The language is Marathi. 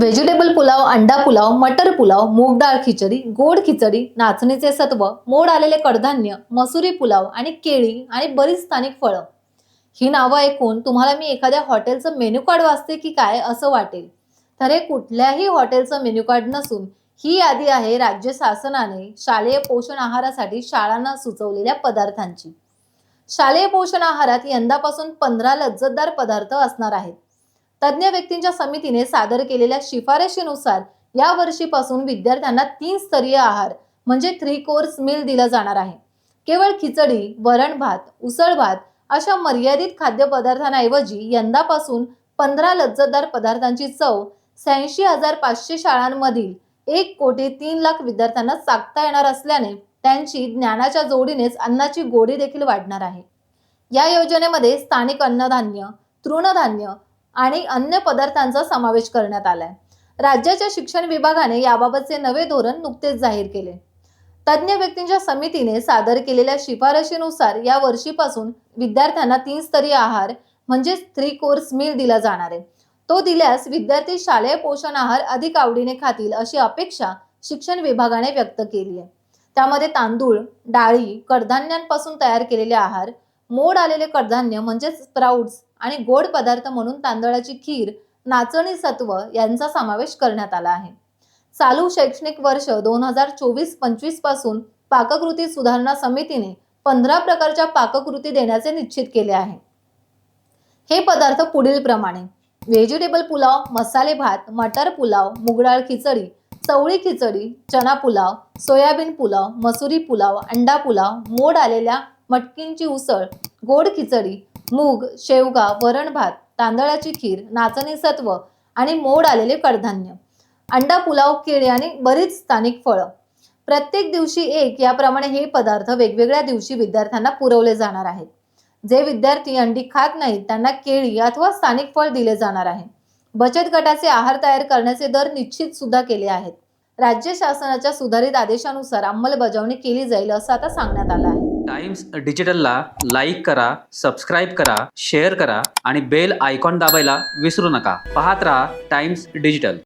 व्हेजिटेबल पुलाव अंडा पुलाव मटर पुलाव मूग डाळ खिचडी गोड खिचडी नाचणीचे सत्व मोड आलेले कडधान्य मसुरी पुलाव आणि केळी आणि बरीच स्थानिक फळं. ही नावं ऐकून तुम्हाला मी एखाद्या हॉटेलचं मेन्यू कार्ड वाचते की काय असं वाटेल. तर हे कुठल्याही हॉटेलचं मेन्यू कार्ड नसून ही यादी आहे राज्य शासनाने शालेय पोषण आहारासाठी शाळांना सुचवलेल्या पदार्थांची. शालेय पोषण आहारात यंदापासून पंधरा लज्जतदार पदार्थ असणार आहेत. तज्ज्ञ व्यक्तींच्या समितीने सादर केलेल्या शिफारशीनुसार या वर्षीपासून विद्यार्थ्यांना तीन स्तरीय आहार म्हणजे थ्री कोर्स मील दिला जाणार आहे. केवळ खिचडी वरण भात उसळ भात अशा मर्यादित खाद्यपदार्थांऐवजी यंदापासून पंधरा लज्जतदार पदार्थांची चव शहाऐंशी हजार पाचशे शाळांमधील एक कोटी तीन लाख विद्यार्थ्यांना चाकता येणार असल्याने त्यांची ज्ञानाच्या जोडीनेच अन्नाची गोडी देखील वाढणार आहे. या योजनेमध्ये स्थानिक अन्नधान्य तृणधान्य आणि अन्य पदार्थांचा समावेश करण्यात आलाय. राज्याच्या शिक्षण विभागाने याबाबतचे नवे धोरण नुकतेच जाहीर केले. तज्ज्ञ व्यक्तींच्या समितीने सादर केलेल्या शिफारशीनुसार या वर्षीपासून विद्यार्थ्यांना तीन स्तरीय आहार म्हणजेच थ्री कोर्स मील दिला जाणार आहे. तो दिल्यास विद्यार्थी शालेय पोषण आहार अधिक आवडीने खातील अशी अपेक्षा शिक्षण विभागाने व्यक्त केली आहे. त्यामध्ये तांदूळ डाळी कडधान्यांपासून तयार केलेले आहार मोड आलेले कडधान्य म्हणजेच स्प्राउट्स आणि गोड पदार्थ म्हणून तांदळाची खीर नाचणी सत्व यांचा समावेश करण्यात आला आहे. चालू शैक्षणिक वर्ष दोन हजार चोवीस पंचवीसपासून पाककृती सुधारणा समितीने पंधरा प्रकारच्या पाककृती देण्याचे निश्चित केले आहे. हे पदार्थ पुढील प्रमाणे. व्हेजिटेबल पुलाव मसाले भात मटर पुलाव मुगडाळ खिचडी चवळी खिचडी चना पुलाव सोयाबीन पुलाव मसुरी पुलाव अंडा पुलाव मोड आलेल्या मटकींची उसळ गोड खिचडी मूग शेवगा वरण भात तांदळाची खीर नाचणी सत्व आणि मोड आलेले कडधान्य. अंडा पुलाव केळी आणि बरीच स्थानिक फळं. प्रत्येक दिवशी एक याप्रमाणे हे पदार्थ वेगवेगळ्या दिवशी विद्यार्थ्यांना पुरवले जाणार आहेत. जे विद्यार्थी अंडी खात नाहीत त्यांना केळी अथवा स्थानिक फळ दिले जाणार आहे. बचत गटाचे आहार तयार करण्याचे दर निश्चित सुद्धा केले आहेत. राज्य शासनाच्या सुधारित आदेशानुसार अंमलबजावणी केली जाईल असं आता सांगण्यात आलं आहे. टाइम्स डिजिटलला लाईक करा सबस्क्राईब करा शेअर करा आणि बेल आयकॉन दाबायला विसरू नका. पाहत रहा टाइम्स डिजिटल.